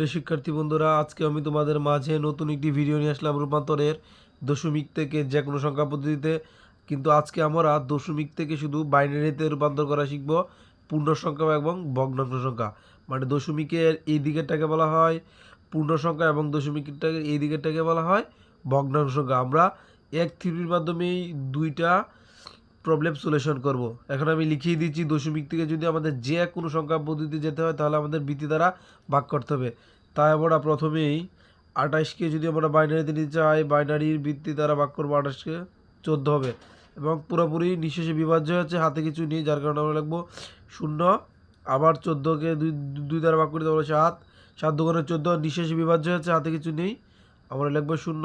প্রিয় শিক্ষার্থী বন্ধুরা, আজকে আমি তোমাদের মাঝে নতুন একটি ভিডিও নিয়ে আসলাম রূপান্তরের দশমিক থেকে যে কোনো সংখ্যা পদ্ধতিতে। কিন্তু আজকে আমরা দশমিক থেকে শুধু বাইনারিতে রূপান্তর করা শিখব পূর্ণ সংখ্যা এবং ভগ্নাংশ সংখ্যা। মানে দশমিকের এই দিকেরটাকে বলা হয় পূর্ণ সংখ্যা এবং দশমিকটাকে এই দিকেরটাকে বলা হয় ভগ্নাংশ সংখ্যা। আমরা এক থ্রির মাধ্যমেই দুইটা প্রবলেম সলিউশন করব। এখন আমি লিখিয়ে দিচ্ছি দশমিক থেকে যদি আমাদের যে কোনো সংখ্যা পদ্ধতিতে যেতে হয়, তাহলে আমাদের বৃত্তি দ্বারা ভাগ করতে হবে। তাই আমরা প্রথমেই আঠাশকে যদি আমরা বাইনারিতে নিতে চাই বাইনারির বৃত্তি দ্বারা ভাগ করব আঠাশকে চোদ্দ হবে। এবং পুরোপুরি নিঃশেষে বিভাজ্য হচ্ছে, হাতে কিছু নেই, যার কারণে আমরা লিখব শূন্য, আবার চোদ্দোকে দুই দুই দ্বারা ভাগ করি তাহলে সাত সাত দোকানে চোদ্দ, নিঃশেষে বিভাজ্য হচ্ছে, হাতে কিছু নেই, আমরা লিখব শূন্য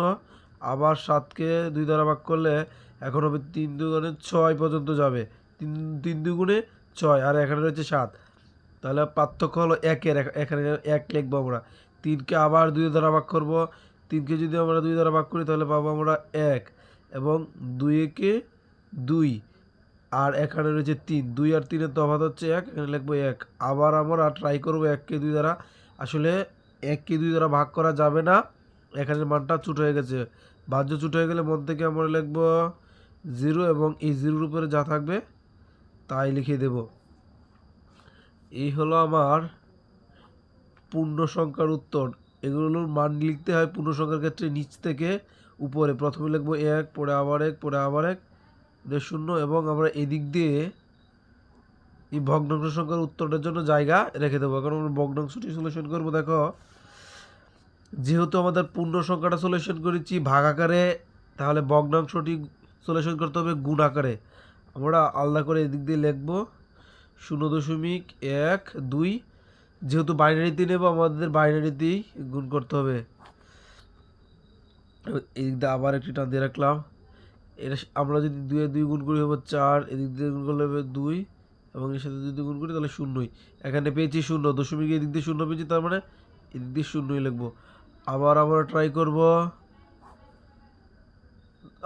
আবার সাতকে দুই দ্বারা ভাগ করলে এখন হবে তিন দুগুণে ছয় পর্যন্ত যাবে। তিন তিন দুগুণে ছয়, আর এখানে রয়েছে সাত। তাহলে পার্থক্য হলো একের, এখ- এখানে এক লিখব আমরা। তিনকে আবার দুই দ্বারা ভাগ করব। তিনকে যদি আমরা দুই দ্বারা ভাগ করি তাহলে পাবো আমরা এক এবং দুইকে দুই, আর এখানে রয়েছে তিন। দুই আর তিনের তফাৎ হচ্ছে এক, এখানে লিখব এক। আবার আমরা ট্রাই করব এককে দুই দ্বারা। আসলে এককে দুই দ্বারা ভাগ করা যাবে না। এখানে মানটা চুট হয়ে গেছে। বাহ্য চুট হয়ে গেলে মন থেকে আমরা লিখব জিরো এবং এই জিরোর উপরে যা থাকবে তাই লিখে দেব। এই হলো আমার পূর্ণ সংখ্যার উত্তর। এগুলোর মান লিখতে হয় পূর্ণ সংখ্যার ক্ষেত্রে নিচ থেকে উপরে। প্রথমে লিখব এক, পরে আবার এক, পরে আবার এক শূন্য এবং আমরা এদিক দিয়ে এই ভগ্নাংশ সংখ্যার উত্তরটার জন্য জায়গা রেখে দেবো। কারণ আমরা ভগ্নাংশটি সলিউশন করব, দেখো। যেহেতু আমাদের পূর্ণ সংখ্যাটা সলিউশন করেছি, ভাগ আকারে, তাহলে ভগ্নাংশটি সলিউশন করতে হবে গুণ আকারে। আমরা আলাদা করে এদিক দিয়ে লিখব শূন্য দশমিক এক দুই। যেহেতু বাইনারিতে নেব, আমাদের বাইনারিতেই গুণ করতে হবে। এদিক দিয়ে আবার একটি টান দিয়ে রাখলাম। এটা আমরা যদি দুয়ে দুই গুণ করি হবে চার, এদিক দিয়ে গুণ করলে হবে দুই, এবং এর সাথে যদি গুণ করি তাহলে শূন্যই। এখানে পেয়েছি শূন্য, দশমিক এদিক দিয়ে শূন্য পেয়েছি, তার মানে এদিক দিয়ে শূন্যই লিখব। আবার আমরা ট্রাই করব।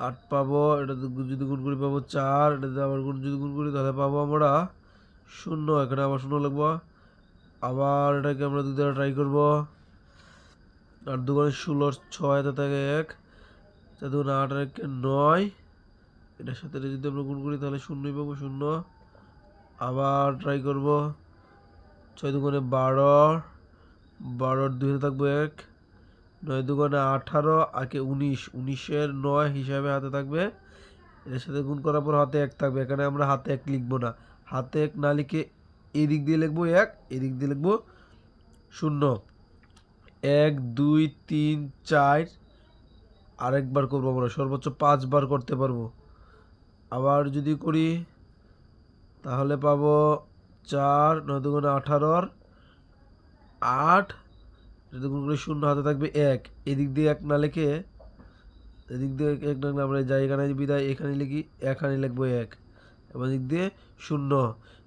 আট পাবো, এটা যদি গুণ করি পাবো চার এটাতে আবার গুণ যদি গুণ করি তাহলে পাবো আমরা শূন্য, এখানে আবার শূন্য লাগবো আবার এটাকে আমরা দুই দ্বারা ট্রাই করব। আর দুগুণে ষোলো, ছয় হাতে থাকে এক, চার দুগুণে আট, আর একে নয়। এটার সাথে যদি আমরা গুণ করি তাহলে শূন্যই পাবো, শূন্য। আবার ট্রাই করব। ছয় দুগুণে বারো, বারোর দুই থাকব এক। নয় দুগুণে আঠারো, আগে উনিশ। উনিশের নয় হিসাবে হাতে থাকবে। এর সাথে গুণ করার পর হাতে এক থাকবে। এখানে আমরা হাতে এক লিখব না। হাতে এক না লিখে এই দিক দিয়ে লিখব এক এই দিক দিয়ে লিখব শূন্য। এক, দুই, তিন, চার আরেকবার করব আমরা। সর্বোচ্চ পাঁচবার করতে পারব। আবার যদি করি, তাহলে পাবো চার, নয় দুগুণে আঠারোর আট যদি করে শূন্য হাতে থাকবে এক। এদিক দিয়ে এক না লিখে, এদিক দিয়ে এক না আমরা এই জায়গায় বিদায়, এখানে লিখি, এখানে লিখব এক। এবং এদিক দিয়ে শূন্য।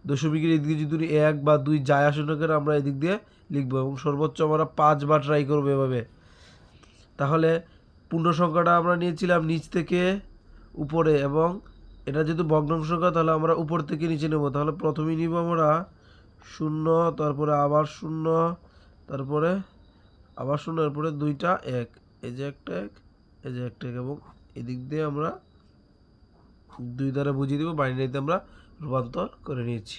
দশমিকের এদিকে যদি এক বা দুই যায় আসে না কেন, আমরা এদিক দিয়ে লিখব এবং সর্বোচ্চ আমরা পাঁচবার ট্রাই করব এভাবে। তাহলে পূর্ণ সংখ্যাটা আমরা নিয়েছিলাম নিচ থেকে উপরে এবং এটা যেহেতু ভগ্নাংশ সংখ্যা, তাহলে আমরা উপর থেকে নিচে নেব। তাহলে প্রথমেই নিব আমরা শূন্য, তারপরে আবার শূন্য, তারপরে আবার শূন্যের পরে দুইটা এক, এই যে একটা এক, এই যে একটা এক এবং এদিক দিয়ে আমরা দুই দ্বারা বুঝিয়ে দিব বাইনারিতে আমরা রূপান্তর করে নিয়েছি।